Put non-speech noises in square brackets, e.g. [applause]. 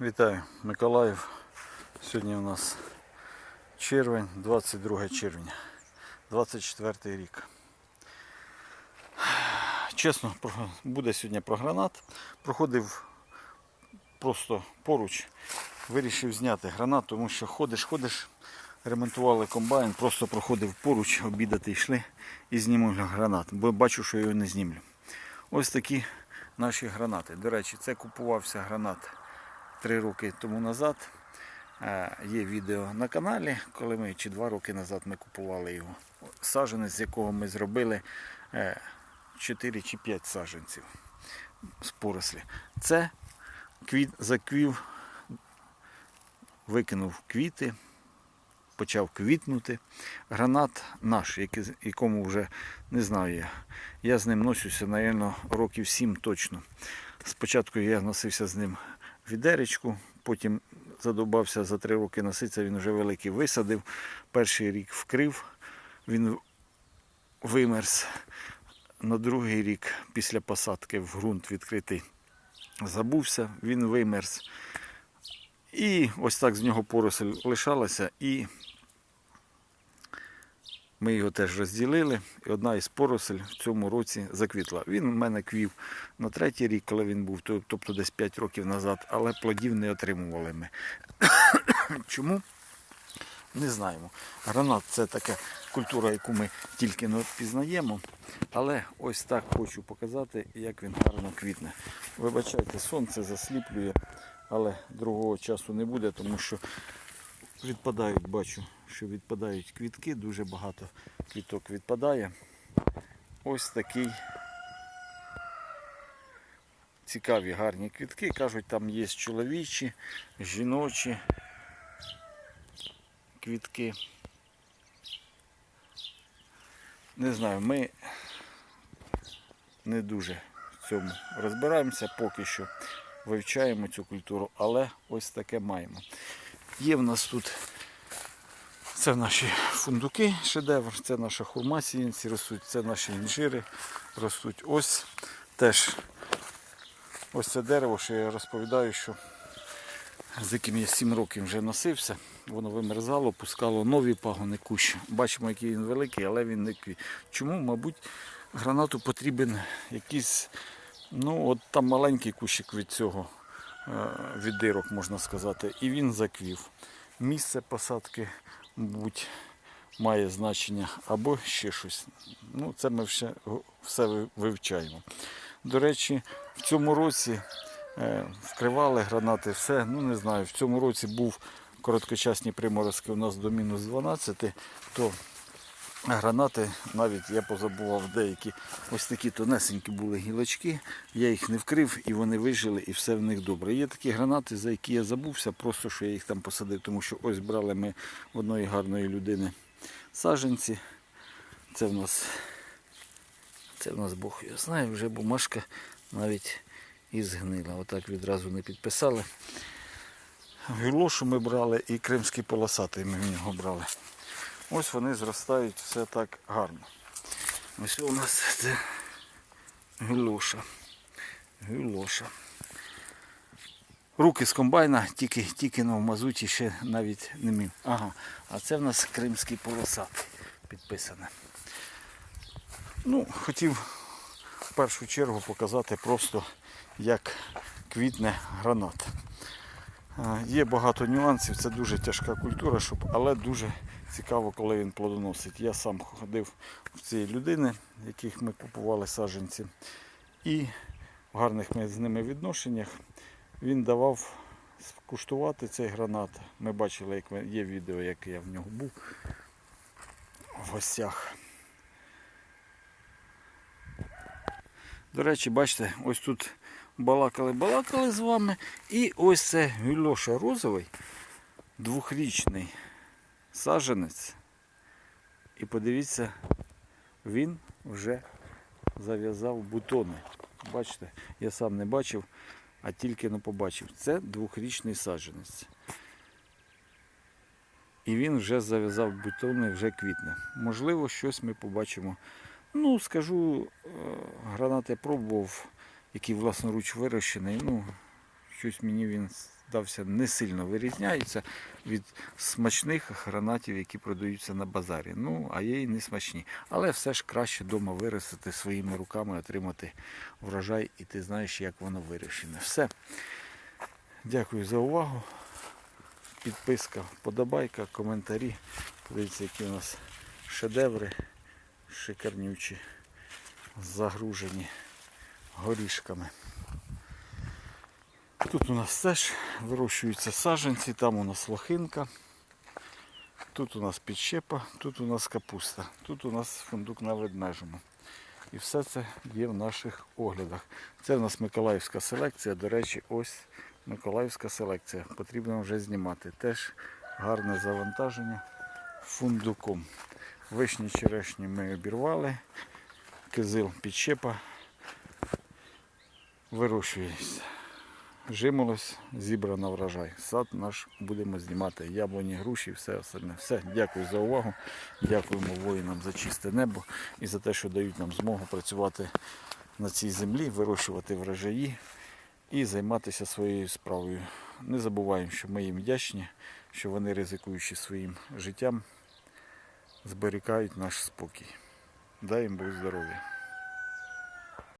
Вітаю, Миколаїв. Сьогодні у нас червень, 22 червня, 24 рік. Чесно, буде сьогодні про гранат. Проходив просто поруч, вирішив зняти гранат, тому що ходиш, ходиш, ремонтували комбайн, просто проходив поруч, обідати йшли і зніму гранат, бо бачу, що його не знімлю. Ось такі наші гранати. До речі, це купувався гранат три роки тому назад. Е, Є відео на каналі, коли ми чи два роки назад ми купували його. Саженець, з якого ми зробили 4 чи 5 саженців з порослі. Це квіт, заквів, викинув квіти, почав квітнути. Гранат наш, якому вже не знаю я. Я з ним носюся, напевно, років 7 точно. Спочатку я носився з ним відеречку, потім задобався за три роки носиться, він вже великий висадив. Перший рік вкрив, він вимерз. На другий рік після посадки в ґрунт відкритий забувся, він вимерз. І ось так з нього поросль лишалася, і ми його теж розділили. І одна із поросель в цьому році заквітла. Він у мене квів на третій рік, коли він був, тобто десь 5 років назад, але плодів не отримували ми. [coughs] Чому? Не знаємо. Гранат це така культура, яку ми тільки не пізнаємо. Але ось так хочу показати, як він гарно квітне. Вибачайте, сонце засліплює, але другого часу не буде, тому що відпадають, бачу, що відпадають квітки, дуже багато квіток відпадає. Ось такий цікаві гарні квітки. Кажуть, там є чоловічі, жіночі квітки. Не знаю, ми не дуже в цьому розбираємося, поки що вивчаємо цю культуру, але ось таке маємо. Є в нас тут це наші фундуки, шедевр, це наша хурма сіянці ростуть, це наші інжири ростуть. Ось теж ось це дерево, що я розповідаю, що з яким я 7 років вже носився. Воно вимерзало, пускало нові пагони кущ. Бачимо, який він великий, але він не квіт. Чому, мабуть, гранату потрібен якийсь, ну, от там маленький кущик від цього, е, від дирок, можна сказати, і він заквів. Місце посадки, мабуть, має значення або ще щось. Ну, це ми все, все вивчаємо. До речі, в цьому році е, вкривали гранати, все. Ну не знаю, в цьому році був короткочасні приморозки у нас до мінус 12, то гранати навіть я позабував деякі ось такі тонесенькі були гілочки. Я їх не вкрив і вони вижили, і все в них добре. Є такі гранати, за які я забувся, просто що я їх там посадив, тому що ось брали ми одної гарної людини саженці. Це в нас це в нас Бог його знає, вже бумажка навіть і згнила. Отак відразу не підписали. Гілошу ми брали і кримський полосатий ми в нього брали. Ось вони зростають все так гарно. Ось у нас це гілоша. Гілоша. Руки з комбайна, тільки, тільки на мазуті ще навіть не мів. Ага, а це в нас кримський полосатий підписане. Ну, хотів в першу чергу показати просто, як квітне гранат. Є багато нюансів, це дуже тяжка культура, щоб, але дуже цікаво, коли він плодоносить. Я сам ходив в цієї людини, яких ми купували саджанці, і в гарних ми з ними відношеннях він давав скуштувати цей гранат. Ми бачили, як є відео, як я в нього був в гостях. До речі, бачите, ось тут балакали-балакали з вами. І ось це Гюльоша розовий, двохрічний саженець. І подивіться, він вже зав'язав бутони. Бачите, я сам не бачив, а тільки не побачив. Це двохрічний саджанець. І він вже зав'язав бутони, вже квітне. Можливо, щось ми побачимо. Ну, скажу, е, гранат я пробував, який власноруч вирощений. Ну, щось мені він дався не сильно вирізняється від смачних гранатів, які продаються на базарі. Ну, а є і не смачні. Але все ж краще вдома виростити своїми руками, отримати врожай, і ти знаєш, як воно вирощене. Все. Дякую за увагу. Підписка, подобайка, коментарі. Подивіться, які у нас шедеври шикарнючі, загружені горішками. Тут у нас теж вирощуються саджанці, там у нас лохинка, тут у нас підщепа, тут у нас капуста, тут у нас фундук на ведмежому. І все це є в наших оглядах. Це в нас Миколаївська селекція. До речі, ось Миколаївська селекція. Потрібно вже знімати. Теж гарне завантаження фундуком. Вишні черешні ми обірвали, кизил підщепа вирощується. Жимолось, зібрано врожай. Сад наш будемо знімати. Яблуні, груші, все остальне. Все, дякую за увагу. Дякуємо воїнам за чисте небо і за те, що дають нам змогу працювати на цій землі, вирощувати врожаї і займатися своєю справою. Не забуваємо, що ми їм вдячні, що вони, ризикуючи своїм життям, зберігають наш спокій. Дай їм Бог здоров'я.